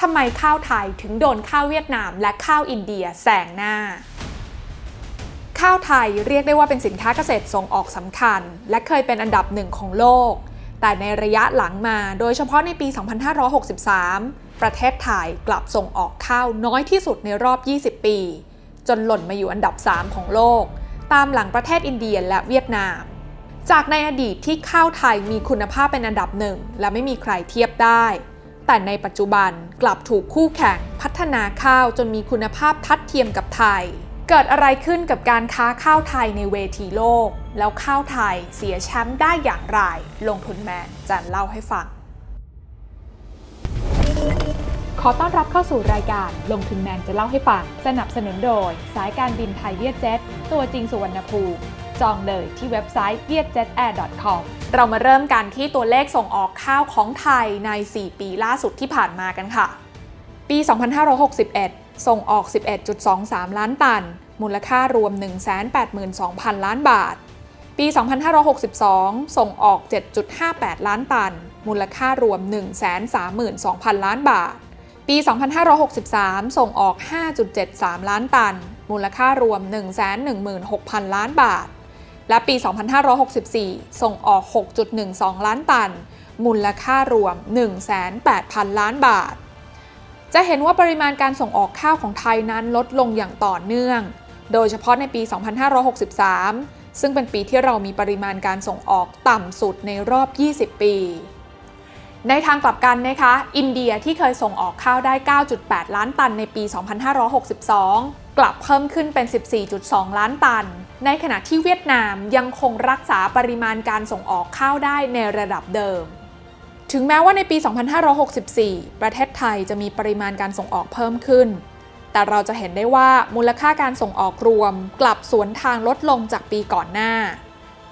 ทำไมข้าวไทยถึงโดนข้าวเวียดนามและข้าวอินเดียแซงหน้า ข้าวไทยเรียกได้ว่าเป็นสินค้าเกษตรส่งออกสำคัญ และเคยเป็นอันดับหนึ่งของโลก แต่ในระยะหลังมาโดยเฉพาะในปี 2563 ประเทศไทยกลับส่งออกข้าวน้อยที่สุดในรอบ 20 ปี จนหล่นมาอยู่อันดับ 3 ของโลก ตามหลังประเทศอินเดียและเวียดนาม จากในอดีตที่ข้าวไทยมีคุณภาพเป็นอันดับหนึ่งและไม่มีใครเทียบได้ แต่ในปัจจุบันกลับถูกคู่แข่งพัฒนาข้าวจนมีคุณภาพทัดเทียมกับไทย เกิดอะไรขึ้นกับการค้าข้าวไทยในเวทีโลก แล้วข้าวไทยเสียแชมป์ได้อย่างไร ลงทุนแมนจะเล่าให้ฟัง ขอต้อนรับเข้าสู่รายการลงทุนแมนจะเล่าให้ฟัง สนับสนุนโดย สายการบินไทยเวียดเจ็ตตัวจริงสุวรรณภูมิจองเลยที่เว็บไซต์ vietjetair.com เรามาเริ่มกันที่ตัวเลขส่งออกข้าวของไทยใน 4 ปีล่าสุดที่ผ่านมากันค่ะ ปี 2561 ส่งออก 11.23 ล้านตัน มูลค่ารวม 182,000 ล้านบาท ปี 2562 ส่งออก 7.58 ล้านตัน มูลค่ารวม 132,000 ล้านบาท ปี 2563 ส่งออก 5.73 ล้านตัน มูลค่ารวม 116,000 ล้านบาท และปี 2564 ส่งออก 6.12 ล้านตัน มูลค่ารวม108,000 ล้านบาท จะเห็นว่าปริมาณการส่งออกข้าวของไทยนั้นลดลงอย่างต่อเนื่อง โดยเฉพาะในปี 2563 ซึ่งเป็นปีที่เรามีปริมาณการส่งออกต่ำสุดในรอบ 20 ปี ในทางกลับกันนะคะ อินเดียที่เคยส่งออกข้าวได้ 9.8 ล้านตันในปี 2562 กลับเพิ่มขึ้นเป็น 14.2 ล้านตัน ในขณะที่เวียดนามยังคงรักษาปริมาณการส่งออกข้าวได้ในระดับเดิม ถึงแม้ว่าในปี 2564 ประเทศไทยจะมีปริมาณการส่งออกเพิ่มขึ้น แต่เราจะเห็นได้ว่ามูลค่าการส่งออกรวม กลับสวนทางลดลงจากปีก่อนหน้า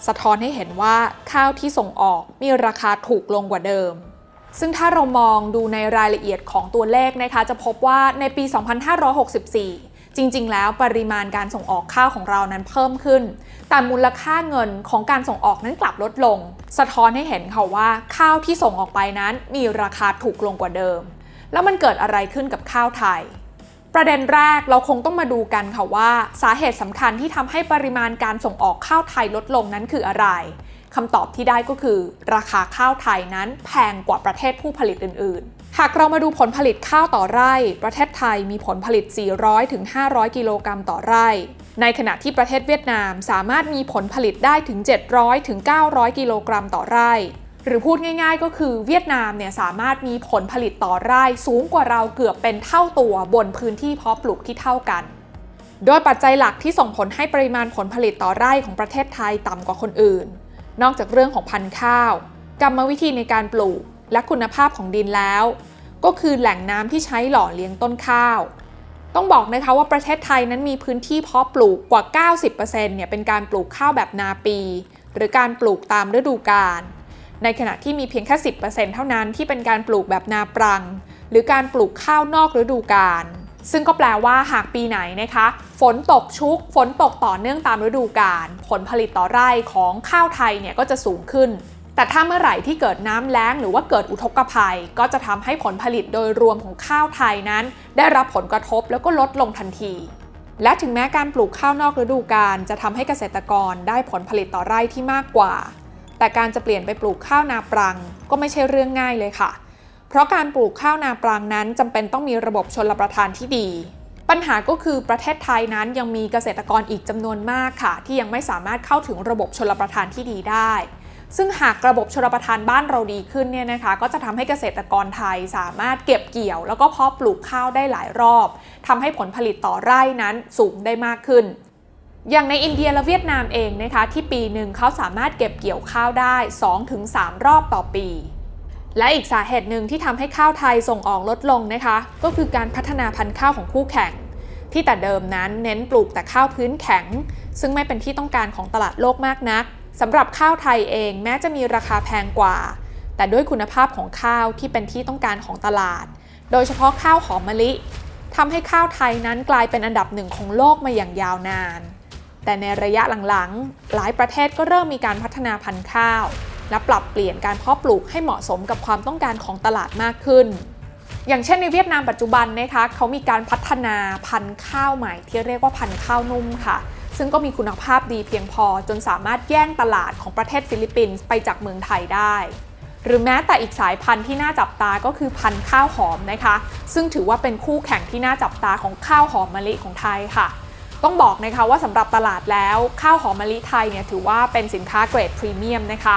สะท้อนให้เห็นว่าข้าวที่ส่งออกมีราคาถูกลงกว่าเดิม ซึ่งถ้าเรามองดูในรายละเอียดของตัวเลขนะคะจะพบว่าในปี 2564 จริงๆ แล้วปริมาณการส่งออกข้าวของเรานั้นเพิ่มขึ้น แต่มูลค่าเงินของการส่งออกนั้นกลับลดลง สะท้อนให้เห็นค่ะว่าข้าวที่ส่งออกไปนั้นมีราคาถูกลงกว่าเดิม แล้วมันเกิดอะไรขึ้นกับข้าวไทย ประเด็นแรกเราคงต้องมาดูกันค่ะว่า สาเหตุสำคัญที่ทำให้ปริมาณการส่งออกข้าวไทยลดลงนั้นคืออะไร คำตอบที่ได้ก็คือ ราคาข้าวไทยนั้นแพงกว่าประเทศผู้ผลิตอื่น ๆ หากเรามาดูผลผลิตข้าวต่อไร่ ประเทศไทยมีผลผลิต 400-500 กิโลกรัมต่อไร่ ในขณะที่ประเทศเวียดนามสามารถมีผลผลิตได้ถึง 700-900 กิโลกรัมต่อไร่ หรือพูดง่าย ๆ ก็คือเวียดนามเนี่ยสามารถมีผลผลิตต่อไร่สูงกว่าเราเกือบเป็นเท่าตัวบนพื้นที่เพาะปลูกที่เท่ากันโดยปัจจัยหลักที่ส่งผลให้ปริมาณผลผลิตต่อไร่ของประเทศไทยต่ำกว่าคนอื่น นอกจากเรื่องของพันธุ์ข้าว กรรมวิธีในการปลูก และคุณภาพของดินแล้ว ก็คือแหล่งน้ำที่ใช้หล่อเลี้ยงต้นข้าว ต้องบอกนะคะว่าประเทศไทยนั้นมีพื้นที่เพาะปลูกกว่า 90%เนี่ยเป็นการปลูกข้าวแบบนาปี หรือการปลูกตามฤดูกาลในขณะที่มีเพียงแค่ 10%เท่านั้นที่เป็นการปลูกแบบนาปรัง หรือการปลูกข้าวนอกฤดูกาล ซึ่งก็แปลว่าหากปีไหนนะคะ ฝนตกชุก ฝนตกต่อเนื่องตามฤดูกาลผลผลิตต่อไร่ของข้าวไทยเนี่ยก็จะสูงขึ้น แต่ถ้าเมื่อไหร่ที่เกิดน้ำแล้งหรือว่าเกิดอุทกภัย ก็จะทำให้ผลผลิตโดยรวมของข้าวไทยนั้น ได้รับผลกระทบแล้วก็ลดลงทันที และถึงแม้การปลูกข้าวนอกฤดูกาลจะทำให้เกษตรกรได้ผลผลิตต่อไร่ที่มากกว่า แต่การจะเปลี่ยนไปปลูกข้าวนาปรัง ก็ไม่ใช่เรื่องง่ายเลยค่ะเเพราะการปลูกข้าวนาปรังนั้นจำเป็นต้องมีระบบชนรประทานที่ดี ปัญหาก็คือประเทศไทยนั้นยังมีเกษตรกรอีกจำนวนมากค่ะ ที่ยังไม่สามารถเข้าถึงระบบชนลประทานที่ดีได้ ซึ่งหากระบบชลประทานบ้านเราดีขึ้นเนี่ยนะคะ ก็จะทำให้เกษตรกรไทยสามารถเก็บเกี่ยว แล้วก็เพาะปลูกข้าวได้หลายรอบทำให้ผลผลิตต่อไร่นั้นสูงได้มากขึ้นอย่างในอินเดียและเวียดนามเองนะคะที่ปีหนึ่งเขาสามารถเก็บเกี่ยวข้าวได้ 2-3 รอบต่อปี และอีกสาเหตุหนึ่งที่ทำให้ข้าวไทยส่งออกลดลงนะคะ ก็คือการพัฒนาพันธุ์ข้าวของคู่แข่ง ที่แต่เดิมนั้นเน้นปลูกแต่ข้าวพื้นแข็ง ซึ่งไม่เป็นที่ต้องการของตลาดโลกมากนักสำหรับข้าวไทยเองแม้จะมีราคาแพงกว่า แต่ด้วยคุณภาพของข้าวที่เป็นที่ต้องการของตลาด โดยเฉพาะข้าวหอมมะลิทำให้ข้าวไทยนั้นกลายเป็นอันดับหนึ่งของโลกมาอย่างยาวนาน แต่ในระยะหลังๆ หลายประเทศก็เริ่มมีการพัฒนาพันธุ์ข้าว และปรับเปลี่ยนการเพาะปลูกให้เหมาะสมกับความต้องการของตลาดมากขึ้น อย่างเช่นในเวียดนามปัจจุบันนะคะเขามีการพัฒนาพันธุ์ข้าวใหม่ที่เรียกว่าพันธุ์ข้าวนุ่มค่ะ ซึ่งก็มีคุณภาพดีเพียงพอจนสามารถแย่งตลาดของประเทศฟิลิปปินส์ไปจากเมืองไทยได้หรือแม้แต่อีกสายพันธุ์ที่น่าจับตาก็คือพันธุ์ข้าวหอมนะคะ ซึ่งถือว่าเป็นคู่แข่งที่น่าจับตาของข้าวหอมมะลิของไทยค่ะ ต้องบอกนะคะว่าสำหรับตลาดแล้วข้าวหอมมะลิไทยเนี่ยถือว่าเป็นสินค้าเกรดพรีเมียมนะคะ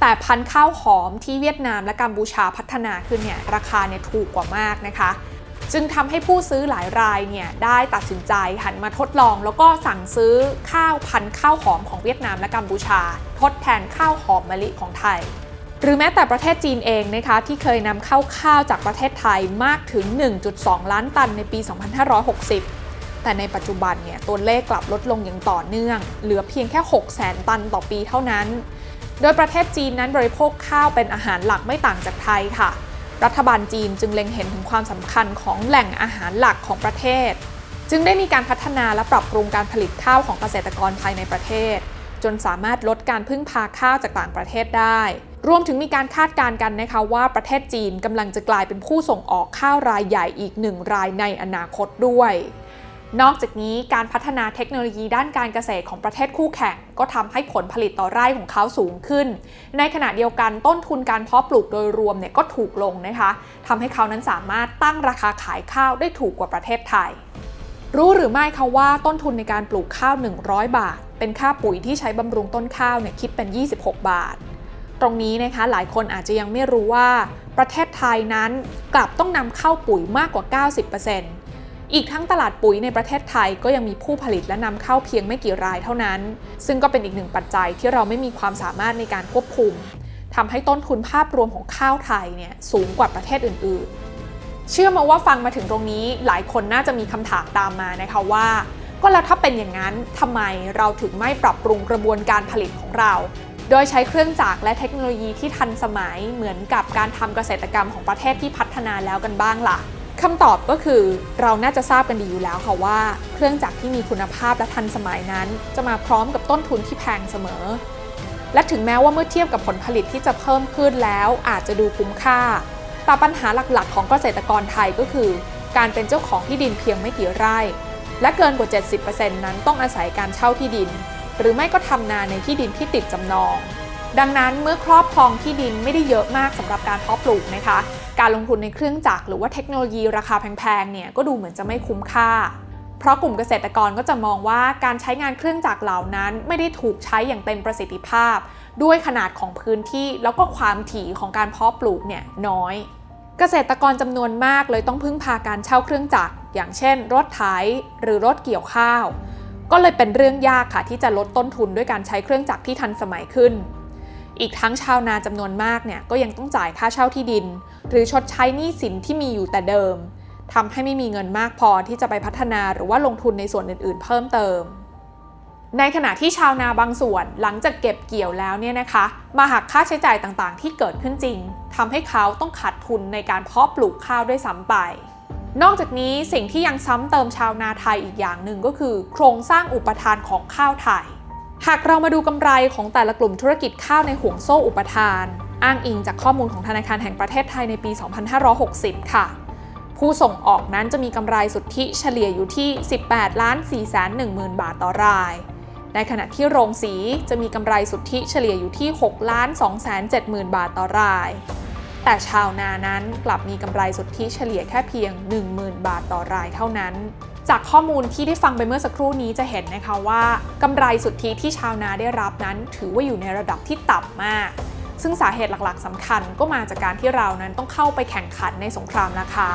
แต่พันธุ์ข้าวหอมที่เวียดนามและกัมพูชาพัฒนาขึ้นเนี่ยราคาเนี่ยถูกกว่ามากนะคะ จึงทำให้ผู้ซื้อหลายรายเนี่ยได้ตัดสินใจหันมาทดลอง แล้วก็สั่งซื้อข้าวพันธุ์ข้าวหอมของเวียดนามและกัมพูชา ทดแทนข้าวหอมมะลิของไทย หรือแม้แต่ประเทศจีนเองนะคะที่เคยนำเข้าข้าวจากประเทศไทยมากถึง 1.2 ล้านตันในปี 2560แต่ในปัจจุบันเนี่ยตัวเลขกลับลดลงอย่างต่อเนื่อง เหลือเพียงแค่6แสนตันต่อปีเท่านั้น โดยประเทศจีนนั้นบริโภคข้าวเป็นอาหารหลักไม่ต่างจากไทยค่ะ รัฐบาลจีนจึงเล็งเห็นถึงความสำคัญของแหล่งอาหารหลักของประเทศ จึงได้มีการพัฒนาและปรับปรุงการผลิตข้าวของเกษตรกรภายในประเทศ จนสามารถลดการพึ่งพาข้าวจากต่างประเทศได้ รวมถึงมีการคาดการณ์กันนะคะว่าประเทศจีนกำลังจะกลายเป็นผู้ส่งออกข้าวรายใหญ่อีกหนึ่งรายในอนาคตด้วย นอกจากนี้การพัฒนาเทคโนโลยีด้านการเกษตรของประเทศคู่แข่ง ก็ทำให้ผลผลิตต่อไร่ของเขาสูงขึ้น ในขณะเดียวกันต้นทุนการเพาะปลูกโดยรวมเนี่ยก็ถูกลงนะคะทำให้เขานั้นสามารถตั้งราคาขายข้าวได้ถูกกว่าประเทศไทย รู้หรือไม่คะว่าต้นทุนในการปลูกข้าว 100 บาท เป็นค่าปุ๋ยที่ใช้บำรุงต้นข้าวเนี่ยคิดเป็น 26 บาท ตรงนี้นะคะหลายคนอาจจะยังไม่รู้ว่า ประเทศไทยนั้นกลับต้องนำเข้าปุ๋ยมากกว่า 90% อีกทั้งตลาดปุ๋ยในประเทศไทยก็ยังมีผู้ผลิตและนำเข้าเพียงไม่กี่รายเท่านั้น ซึ่งก็เป็นอีกหนึ่งปัจจัยที่เราไม่มีความสามารถในการควบคุมทำให้ต้นทุนภาพรวมของข้าวไทยเนี่ยสูงกว่าประเทศอื่น ๆ เชื่อมาว่าฟังมาถึงตรงนี้หลายคนน่าจะมีคำถามตามมานะคะว่าก็แล้วถ้าเป็นอย่างนั้นทำไมเราถึงไม่ปรับปรุงกระบวนการผลิตของเรา โดยใช้เครื่องจักรและเทคโนโลยีที่ทันสมัยเหมือนกับการทำเกษตรกรรมของประเทศที่พัฒนาแล้วกันบ้างล่ะ คำตอบก็คือเราน่าจะทราบกันดีอยู่แล้วค่ะว่า เครื่องจักรที่มีคุณภาพและทันสมัยนั้น จะมาพร้อมกับต้นทุนที่แพงเสมอ และถึงแม้ว่าเมื่อเทียบกับผลผลิตที่จะเพิ่มขึ้นแล้วอาจจะดูคุ้มค่า แต่ปัญหาหลักๆ ของเกษตรกรไทยก็คือ การเป็นเจ้าของที่ดินเพียงไม่กี่ไร่ และเกินกว่า 70%นั้นต้องอาศัยการเช่าที่ดิน หรือไม่ก็ทำนาในที่ดินที่ติดจำนอง ดังนั้นเมื่อครอบครองที่ดินไม่ได้เยอะมากสำหรับการเพาะปลูกนะคะ การลงทุนในเครื่องจักรหรือว่าเทคโนโลยีราคาแพงๆเนี่ยก็ดูเหมือนจะไม่คุ้มค่า เพราะกลุ่มเกษตรกรก็จะมองว่าการใช้งานเครื่องจักรเหล่านั้น ไม่ได้ถูกใช้อย่างเต็มประสิทธิภาพ ด้วยขนาดของพื้นที่แล้วก็ความถี่ของการเพาะปลูกเนี่ยน้อย เกษตรกรจำนวนมากเลยต้องพึ่งพาการเช่าเครื่องจักรอย่างเช่น รถไถหรือรถเกี่ยวข้าว ก็เลยเป็นเรื่องยากค่ะที่จะลดต้นทุนด้วยการใช้เครื่องจักรที่ทันสมัยขึ้น อีกทั้งชาวนาจำนวนมากเนี่ยก็ยังต้องจ่ายค่าเช่าที่ดิน หรือชดใช้หนี้สินที่มีอยู่แต่เดิมทำให้ไม่มีเงินมากพอที่จะไปพัฒนาหรือว่าลงทุนในส่วนอื่น ๆ เพิ่มเติม ในขณะที่ชาวนาบางส่วนหลังจากเก็บเกี่ยวแล้วเนี่ยนะคะ มาหักค่าใช้จ่ายต่างๆ ที่เกิดขึ้นจริงทำให้เขาต้องขาดทุนในการเพาะปลูกข้าวด้วยซ้ำไป นอกจากนี้สิ่งที่ยังซ้ำเติมชาวนาไทยอีกอย่างหนึ่งก็คือ โครงสร้างอุปทานของข้าวไทยหากเรามาดูกำไรของแต่ละกลุ่มธุรกิจข้าวในห่วงโซ่อุปทาน อ้างอิงจากข้อมูลของธนาคารแห่งประเทศไทยในปี 2560 ค่ะ ผู้ส่งออกนั้นจะมีกำไรสุทธิเฉลี่ยอยู่ที่ 18ล้าน4 1 0 0 0 0 บาทต่อราย ในขณะที่โรงสีจะมีกำไรสุทธิเฉลี่ยอยู่ที่6ล้าน2 7 0 0 0 0 บาทต่อราย แต่ชาวนานั้นกลับมีกำไรสุทธิเฉลี่ยแค่เพียง 10,000 บาทต่อรายเท่านั้นจากข้อมูลที่ได้ฟังไปเมื่อสักครู่นี้จะเห็นนะคะว่ากำไรสุทธิที่ชาวนาได้รับนั้น ถือว่าอยู่ในระดับที่ต่ำมาก ซึ่งสาเหตุหลักๆสำคัญก็มาจากการที่เรานั้นต้องเข้าไปแข่งขันในสงครามราคา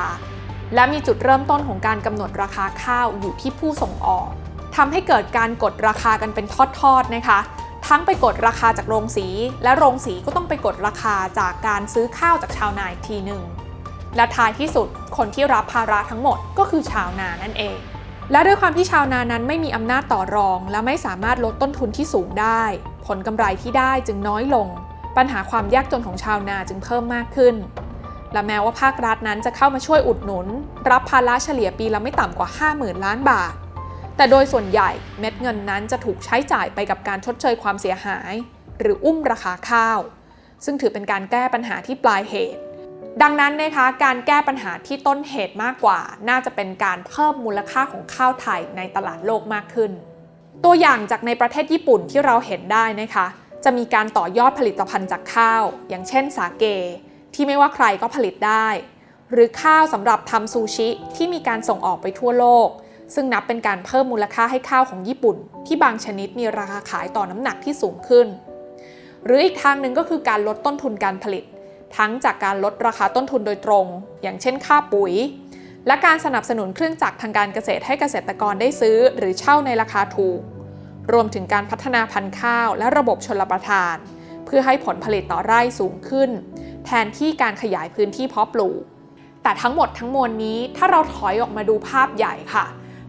และมีจุดเริ่มต้นของการกำหนดราคาข้าวอยู่ที่ผู้ส่งออกทำให้เกิดการกดราคากันเป็นทอดๆนะคะ ทั้งไปกดราคาจากโรงสี และโรงสีก็ต้องไปกดราคาจากการซื้อข้าวจากชาวนาอีกทีหนึ่ง และท้ายที่สุดคนที่รับภาระทั้งหมดก็คือชาวนานั่นเอง และด้วยความที่ชาวนานั้นไม่มีอำนาจต่อรอง และไม่สามารถลดต้นทุนที่สูงได้ ผลกำไรที่ได้จึงน้อยลง ปัญหาความยากจนของชาวนาจึงเพิ่มมากขึ้น และแม้ว่าภาครัฐนั้นจะเข้ามาช่วยอุดหนุน รับภาระเฉลี่ยปีละไม่ต่ำกว่า 50,000 ล้านบาท แต่โดยส่วนใหญ่เม็ดเงินนั้นจะถูกใช้จ่ายไปกับการชดเชยความเสียหาย หรืออุ้มราคาข้าว ซึ่งถือเป็นการแก้ปัญหาที่ปลายเหตุดังนั้นนะคะการแก้ปัญหาที่ต้นเหตุมากกว่า น่าจะเป็นการเพิ่มมูลค่าของข้าวไทยในตลาดโลกมากขึ้น ตัวอย่างจากในประเทศญี่ปุ่นที่เราเห็นได้นะคะ จะมีการต่อยอดผลิตภัณฑ์จากข้าว อย่างเช่นสาเก ที่ไม่ว่าใครก็ผลิตได้ หรือข้าวสำหรับทำซูชิที่มีการส่งออกไปทั่วโลก ซึ่งนับเป็นการเพิ่มมูลค่าให้ข้าวของญี่ปุ่น ที่บางชนิดมีราคาขายต่อน้ำหนักที่สูงขึ้น หรืออีกทางหนึ่งก็คือการลดต้นทุนการผลิต ทั้งจากการลดราคาต้นทุนโดยตรง อย่างเช่น ค่าปุ๋ย และการสนับสนุนเครื่องจักรทางการเกษตรให้เกษตรกรได้ซื้อ หรือเช่าในราคาถูก รวมถึงการพัฒนาพันธุ์ข้าวและระบบชลประทาน เพื่อให้ผลผลิตต่อไร่สูงขึ้น แทนที่การขยายพื้นที่เพาะปลูก แต่ทั้งหมดทั้งมวลนี้ถ้าเราถอยออกมาดูภาพใหญ่ค่ะ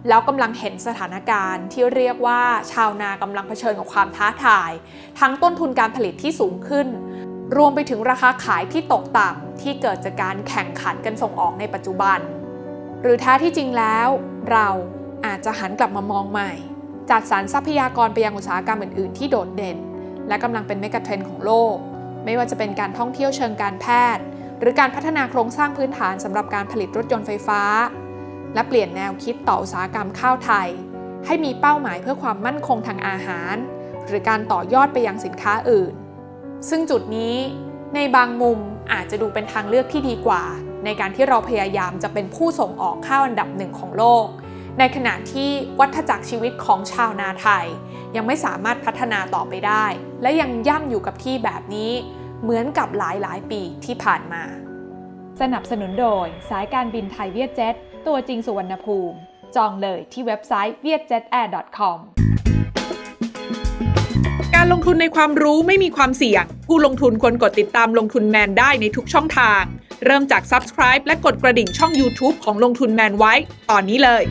แล้วกำลังเห็นสถานการณ์ที่เรียกว่าชาวนากำลังเผชิญกับความท้าทาย ทั้งต้นทุนการผลิตที่สูงขึ้น รวมไปถึงราคาขายที่ตกต่ำที่เกิดจากการแข่งขันกันส่งออกในปัจจุบัน หรือแท้ที่จริงแล้ว เราอาจจะหันกลับมามองใหม่ จัดสรรทรัพยากรไปยังอุตสาหกรรมอื่น ๆ ที่โดดเด่น และกำลังเป็นเมกะเทรนด์ของโลก ไม่ว่าจะเป็นการท่องเที่ยวเชิงการแพทย์ หรือการพัฒนาโครงสร้างพื้นฐานสำหรับการผลิตรถยนต์ไฟฟ้า และเปลี่ยนแนวคิดต่ออุตสาหกรรมข้าวไทย ให้มีเป้าหมายเพื่อความมั่นคงทางอาหาร หรือการต่อยอดไปยังสินค้าอื่น ซึ่งจุดนี้ในบางมุมอาจจะดูเป็นทางเลือกที่ดีกว่า ในการที่เราพยายามจะเป็นผู้ส่งออกข้าวอันดับหนึ่งของโลก ในขณะที่วัฏจักรชีวิตของชาวนาไทย ยังไม่สามารถพัฒนาต่อไปได้ และยังย่ำอยู่กับที่แบบนี้ เหมือนกับหลายๆปีที่ผ่านมา สนับสนุนโดยสายการบินไทยเวียดเจ็ตตัวจริงสุวรรณภูมิ จองเลยที่เว็บไซต์ vietjetair.com การลงทุนในความรู้ไม่มีความเสี่ยง ผู้ลงทุนควรกดติดตามลงทุนแมนได้ในทุกช่องทาง เริ่มจาก Subscribe และกดกระดิ่งช่อง YouTube ของลงทุนแมนไว้ ตอนนี้เลย